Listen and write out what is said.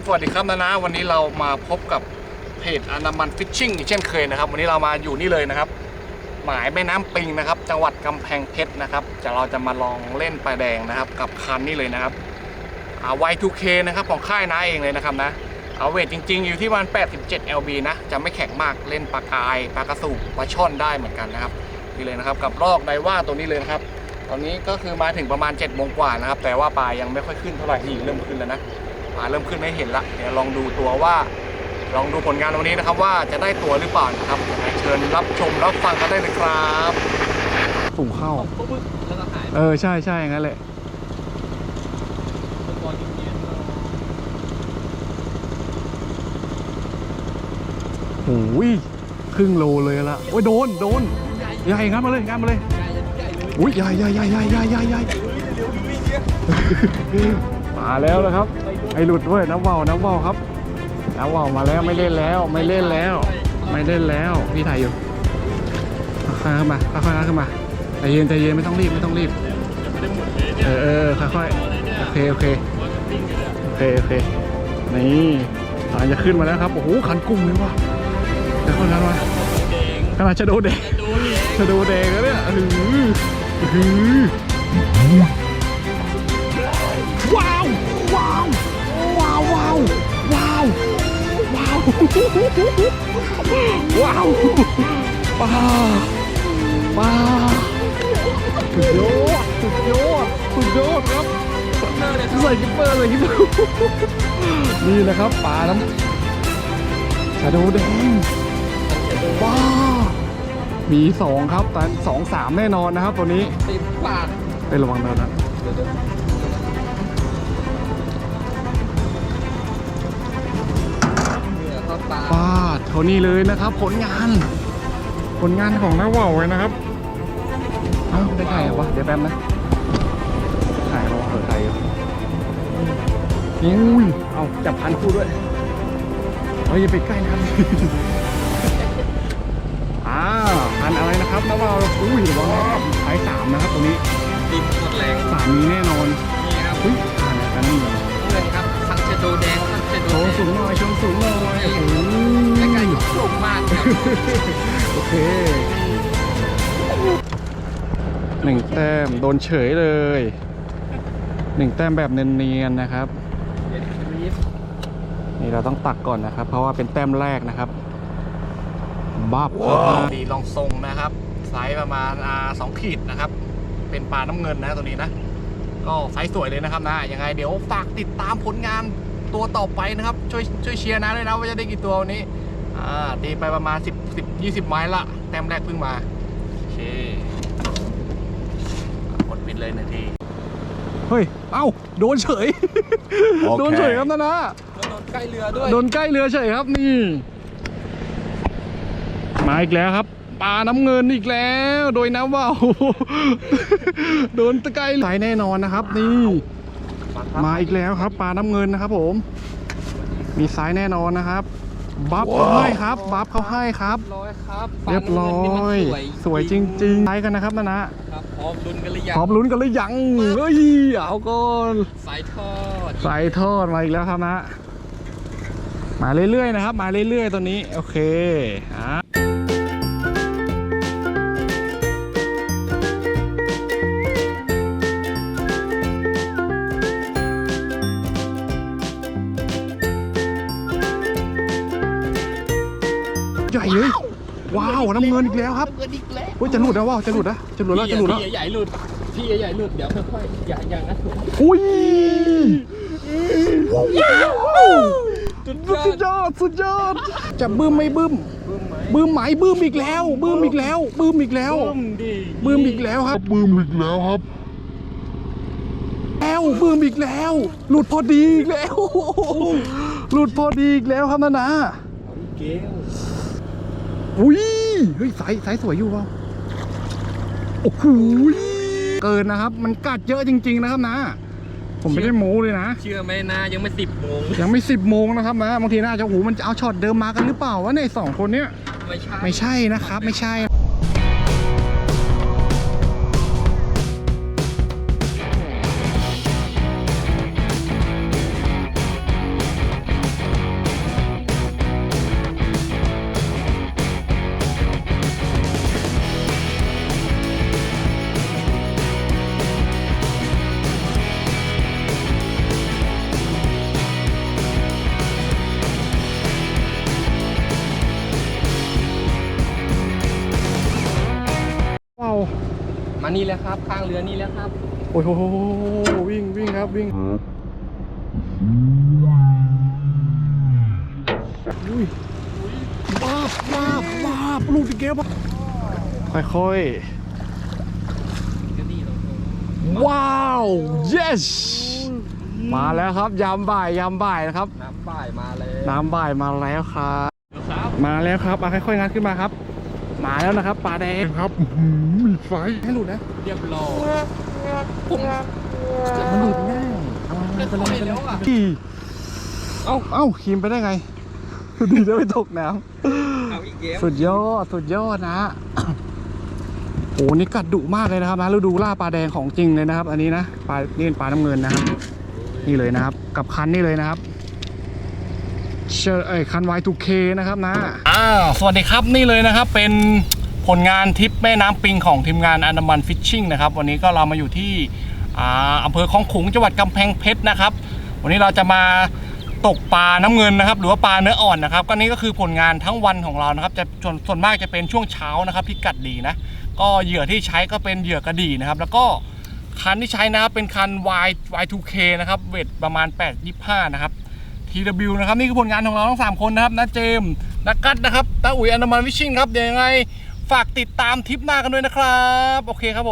ผมสวัสดีครับนะนะวันนี้เรามาพบกับเพจอนามันฟิชชิ่งเช่นเคยนะครับ วันนี้เรามาอยู่นี่เลยนะครับ หมายแม่น้ำปิงนะครับ จังหวัดกำแพงเพชรนะครับจะเราจะมาลองเล่นปลาแดงนะครับ กับคันนี้เลยนะครับอ่า Y2K นะครับของค่ายน้าเองเลยนะครับนะเอาเวทจริง ๆ อยู่ที่ประมาณ87 LB นะจะไม่แข็งมากเล่นปลากายปลากระสูบปลาช่อนได้เหมือนกันนะครับนี่เลยนะครับ กับลอกไดว่าตัวนี้เลยนะครับตอนนี้ก็คือมาถึงประมาณ7จ็ดโมงกว่านะครับ แต่ว่าปลายังไม่ค่อยขึ้นเท่าไหร่นี่เริ่มขึ้นแล้วนะาเริ่มขึ้นให้เห็นละเดี๋ยวลองดูตัวว่า ลองดูผลงานวันนี้นะครับ ว่าจะได้ตัวหรือเปล่านะครับยังไงเชิญรับชมรับฟังกันได้เลยครับปุ่งเข้าปุ๊บแล้วก็หายเออใช่ใช่อย่างนั้นแหละตัวเย็นโอ้ยครึ่งโลเลยละโอ้ยโดนโดนใหญ่งั้นมาเลยงั้นมาเลยๆใหญ่ใหญ่เลยอุ้ยใหญ่ใหญ่ใหญ่ใหญ่ใหญ่ใหญ่ใหญ่เร็วๆวิ่งเนี่ยมาแล้วนะครับ ไอหลุดด้วยน้ำว่าวน้ำว่าวครับน้ำว่าวมาแล้วไม่เล่นแล้ว ไม่เล่นแล้ว ไม่เล่นแล้วพี่ถ่ายอยู่ค่อยๆเข้ามาค่อยๆขึ้นมาใจเย็นใจเย็นไม่ต้องรีบไม่ต้องรีบเออเออค่อยๆโอเคโอเคโอเคโอเคนี่กำลังจะขึ้นมาแล้วครับโอ้โหขันกุ้งเลยว่ะเดี๋ยวคนนั้นมาขนาดชะโดแดงจะดูเลยชะโดแดงแล้วเนี่ยหือหือาวว้าวป้าป้าสุดยอดสุดยอดสุดยอดครับเนอร์เลยใส่กิปเปอร์ใส่กิปเปอร์นี่แหละครับปลาน้ำชาโดแดงว้าวมีสองครับแต่สองสามแน่นอนนะครับตัวนี้ติดปากไประวังนะนะ เหงื่อเข้าตาป้าดเท่านี้เลยนะครับ ผลงาน ผลงานของน้าว่าวไว้นะครับเอ้าได้ไก่เหรอวะเดี๋ยวแป๊บนะไก่รอเปิดไก่อยู่อุ้ยเอาจับพันคู่ด้วยเฮ้ยอย่าไปใกล้นะครับอ่าพันอะไรนะครับน้าว่าวอุ้ยระวังนะครับสายสามนะครับตัวนี้ดินหมดแรงสามนี้แน่นอนนี่ครับอุ้ยอ่านกันนั่นเลยนี่เลยครับทันเชโดแดง สูงงหน่อยโชว์สูงหน่อยโอ้โหใกล้ๆยกสูงมากครับโอเคหนึ่งแต้มโดนเฉยเลยหนึ่งแต้มแบบเนียนๆนะครับเด็ดรีบนี่เราต้องตักก่อนนะครับ เพราะว่าเป็นแต้มแรกนะครับบับดีลองทรงนะครับไซส์ประมาณอ่าสองขีดนะครับ เป็นปลาน้ำเงินนะตัวนี้นะ ก็ไซส์สวยเลยนะครับนะยังไงเดี๋ยวฝากติดตามผลงาน ตัวต่อไปนะครับ ช่วยช่วยเชียร์นะด้วยนะว่าจะได้กี่ตัววันนี้อ่าตีไปประมาณ 10 10 20 ไม้ละแต้มแรกเพิ่งมาโอเคกดปิดเลยนาทีเฮ้ย เอ้า โดนเฉย โดนเฉยครับนะนะแล้วโดนใกล้เรือด้วย โดนใกล้เรือเฉยครับนี่ มาอีกแล้วครับปลาน้ำเงินอีกแล้ว โดยน้ำว่าวโดนตะไคร้ไหลแน่นอนนะครับ นี่ มาอีกแล้วครับปลาน้ำเงินนะครับผม มีไซส์แน่นอนนะครับ บัฟเขาให้ครับ บัฟเขาให้ครับ ร้อยครับเรียบร้อย สวยจริงๆไซส์กันนะครับนะนะๆครับพร้อมลุ้นกันหรือยังพร้อมลุ้นกันหรือยังเฮ้ยเอาก่อนสายทอดใส่ทอดมาอีกแล้วครับนะ มาเรื่อยๆนะครับ มาเรื่อยๆตัวนี้ โอเคอะ ใหญ่เลย ว้าวน้ำเงินอีกแล้วครับเงินอีกแล้วเฮ้ยจะหลุดแล้วว้าวจะหลุดแล้วจะหลุดแล้วจะหลุดแล้วพี่ใหญ่ๆหลุดพี่ใหญ่ๆหลุดเดี๋ยวค่อยๆอย่าอย่างนั้นอุ้ยสุดสุดยอดสุดยอดจะบึ้มไม่บึ้มบึ้มไหมบึ้มไหมบึ้มอีกแล้วบึ้มอีกแล้วบึ้มอีกแล้วบึ้มดีบึ้มอีกแล้วครับบึ้มอีกแล้วครับแล้วบึ้มอีกแล้ว หลุดพอดีอีกแล้ว หลุดพอดีอีกแล้วครับนานาเกล อุ้ยเฮ้ยสายสายสวยอยู่เปล่าโอ้โหเกินนะครับ มันกัดเยอะจริง ๆ นะครับนะ ผมไม่ได้โม้เลยนะ เชื่อไหมนะยังไม่สิบโมงยังไม่สิบโมงนะครับนะบางทีน่าจะโอ้โหมันจะเอาช็อตเดิมมากันหรือเปล่าวะในยสองคนเนี้ยไม่ใช่ไม่ใช่นะครับ ไม่ใช่ นี่แล้วครับ ข้างเรือนี่แล้วครับ โอ้โหวิ่งวิ่งครับวิ่งอุ้ยบ้าบบ้าบบ้าบลูกติเกมค่อยๆ ว้าว yes มาแล้วครับ ยามบ่ายยามบ่ายนะครับ น้ำบ่ายมาเลยน้ำบ่ายมาแล้วครับครับมาแล้วครับอะค่อยๆงัดขึ้นมาครับ มาแล้วนะครับปลาแดงครับมีไฟให้หลุดนะเรียบร้อยมันหลุดง่ายเอามาจะไปถเลอยยแล้วอะพี่เอ้าเอ้าขีมไปได้ไงดีแล้วไม่ตกน้เอาอีกเกมำสุดยอดสุดยอดนะโอ้นี่กัดดุมากเลยนะครับนะฤดูล่าปลาแดงของจริงเลยนะครับ อันนี้นะปลานี่เป็นปลาน้ำเงินนะครับ นี่เลยนะครับ กับคันนี่เลยนะครับ เชอร์เอ้ยคัน Y2K นะครับนะอ้าวสวัสดีครับนี่เลยนะครับ เป็นผลงานทริปแม่น้ำปิงของทีมงานอันดามันฟิชชิ่งนะครับวันนี้ก็เรามาอยู่ที่อ่าอำเภอคลองขุงจังหวัดกำแพงเพชรนะครับ วันนี้เราจะมาตกปลาน้ำเงินนะครับ หรือว่าปลาเนื้ออ่อนนะครับ ก็นี่ก็คือผลงานทั้งวันของเรานะครับ จะส่วนส่วนมากจะเป็นช่วงเช้านะครับที่กัดดีนะ ก็เหยื่อที่ใช้ก็เป็นเหยื่อกระดี่นะครับ แล้วก็คันที่ใช้นะครับเป็นคัน Y Y2K นะครับเวทประมาณ 825 นะครับ TW นะครับนี่คือผลงานของเราทั้ง 3 คนนะครับนะเจมส์นักกัดนะครับตาอุ๋ยอนามันวิชชิ่งครับเดี๋ยวยังไงฝากติดตามทริปหน้ากันด้วยนะครับ โอเคครับผม